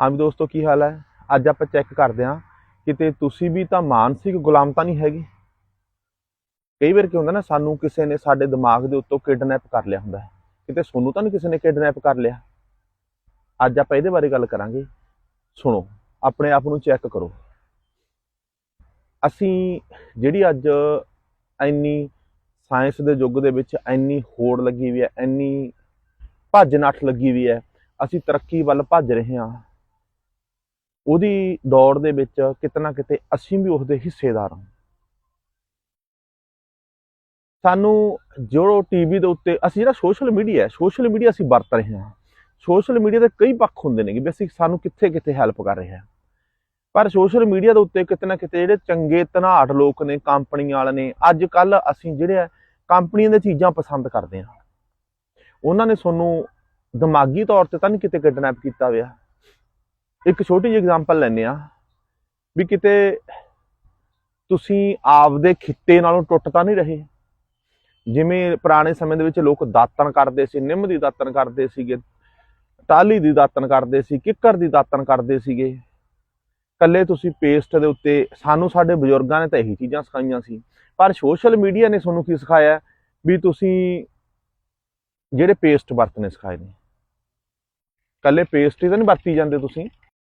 ਹਾਂ ਵੀ ਦੋਸਤੋ ਕੀ ਹਾਲ ਹੈ ਅੱਜ ਆਪਾਂ ਚੈੱਕ ਕਰਦੇ ਹਾਂ ਕਿਤੇ ਤੁਸੀਂ ਵੀ ਤਾਂ ਮਾਨਸਿਕ ਗੁਲਾਮ ਤਾਂ ਨਹੀਂ ਹੈਗੇ ਕਈ ਵਾਰ ਕੀ ਹੁੰਦਾ ਨਾ ਸਾਨੂੰ ਕਿਸੇ ਨੇ ਸਾਡੇ ਦਿਮਾਗ ਦੇ ਉੱਤੋਂ ਕਿਡਨੈਪ ਕਰ ਲਿਆ ਹੁੰਦਾ ਹੈ ਕਿਤੇ ਸੋਨੂੰ ਤਾਂ ਨਹੀਂ ਕਿਸੇ ਨੇ ਕਿਡਨੈਪ ਕਰ ਲਿਆ ਅੱਜ ਆਪਾਂ ਇਹਦੇ ਬਾਰੇ ਗੱਲ ਕਰਾਂਗੇ ਸੁਣੋ ਆਪਣੇ ਆਪ ਨੂੰ ਚੈੱਕ ਕਰੋ ਅਸੀਂ ਜਿਹੜੀ ਅੱਜ ਇੰਨੀ ਸਾਇੰਸ ਦੇ ਯੁੱਗ ਦੇ ਵਿੱਚ ਇੰਨੀ ਹੋੜ ਲੱਗੀ ਵੀ ਹੈ ਇੰਨੀ ਭੱਜ ਨੱਠ ਲੱਗੀ ਵੀ ਹੈ ਅਸੀਂ ਤਰੱਕੀ ਵੱਲ ਭੱਜ ਰਹੇ ਹਾਂ ਉਹਦੀ ਦੌੜ ਦੇ ਵਿੱਚ ਕਿਤਨਾ ਕਿਤੇ ਅਸੀਂ ਵੀ ਉਸਦੇ ਹਿੱਸੇਦਾਰ ਹਾਂ। ਸਾਨੂੰ ਜੋ ਟੀਵੀ ਦੇ ਉੱਤੇ, ਅਸੀਂ ਜਿਹੜਾ ਸੋਸ਼ਲ ਮੀਡੀਆ ਹੈ ਸੋਸ਼ਲ ਮੀਡੀਆ ਅਸੀਂ ਵਰਤ ਰਹੇ ਹਾਂ। ਸੋਸ਼ਲ ਮੀਡੀਆ ਦੇ ਕਈ ਪੱਖ ਹੁੰਦੇ ਨੇ ਕਿ ਵੀ ਅਸੀਂ ਸਾਨੂੰ ਕਿੱਥੇ ਕਿੱਥੇ ਹੈਲਪ ਕਰ ਰਹੇ ਹਾਂ। ਪਰ ਸੋਸ਼ਲ ਮੀਡੀਆ ਦੇ ਉੱਤੇ ਕਿਤੇ ਨਾ ਕਿਤੇ ਜਿਹੜੇ ਚੰਗੇ ਧਨਾਟ ਲੋਕ ਨੇ, ਕੰਪਨੀਆਂ ਵਾਲੇ ਨੇ ਅੱਜ ਕੱਲ ਅਸੀਂ ਜਿਹੜੇ ਆ, ਕੰਪਨੀਆਂ ਦੀਆਂ ਚੀਜ਼ਾਂ ਪਸੰਦ ਕਰਦੇ ਹਾਂ। ਉਹਨਾਂ ਨੇ ਤੁਹਾਨੂੰ ਦਿਮਾਗੀ ਤੌਰ ਤੇ ਤਾਂ ਨਹੀਂ ਕਿਤੇ ਕਿਡਨੈਪ ਕੀਤਾ ਹੋਇਆ। ਇੱਕ ਛੋਟੀ ਜਿਹੀ ਐਗਜ਼ਾਮਪਲ ਲੈਂਦੇ ਆ ਵੀ ਕਿਤੇ ਤੁਸੀਂ ਆਪਦੇ ਖਿੱਤੇ ਨਾਲੋਂ ਟੁੱਟ ਤਾਂ ਨਹੀਂ ਰਹੇ? ਜਿਵੇਂ ਪੁਰਾਣੇ ਸਮੇਂ ਦੇ ਵਿੱਚ ਲੋਕ ਦਾਤਣ ਕਰਦੇ ਸੀ, ਨਿੰਮ ਦੀ ਦਾਤਣ ਕਰਦੇ ਸੀਗੇ, ਟਾਹਲੀ ਦੀ ਦਾਤਣ ਕਰਦੇ ਸੀ, ਕਿੱਕਰ ਦੀ ਦਾਤਣ ਕਰਦੇ ਸੀਗੇ। ਕੱਲੇ ਤੁਸੀਂ ਪੇਸਟ ਦੇ ਉੱਤੇ ਸਾਨੂੰ ਸਾਡੇ ਬਜ਼ੁਰਗਾਂ ਨੇ ਤਾਂ ਇਹੀ ਚੀਜ਼ਾਂ ਸਿਖਾਈਆਂ ਸੀ। ਪਰ ਸੋਸ਼ਲ ਮੀਡੀਆ ਨੇ ਤੁਹਾਨੂੰ ਕੀ ਸਿਖਾਇਆ? ਵੀ ਤੁਸੀਂ ਜਿਹੜੇ ਪੇਸਟ ਵਰਤਨੇ ਸਿਖਾਏ ਨੇ। ਕੱਲੇ ਪੇਸਟ ਹੀ ਤਾਂ ਨਹੀਂ ਵਰਤੀ ਜਾਂਦੇ ਤੁਸੀਂ?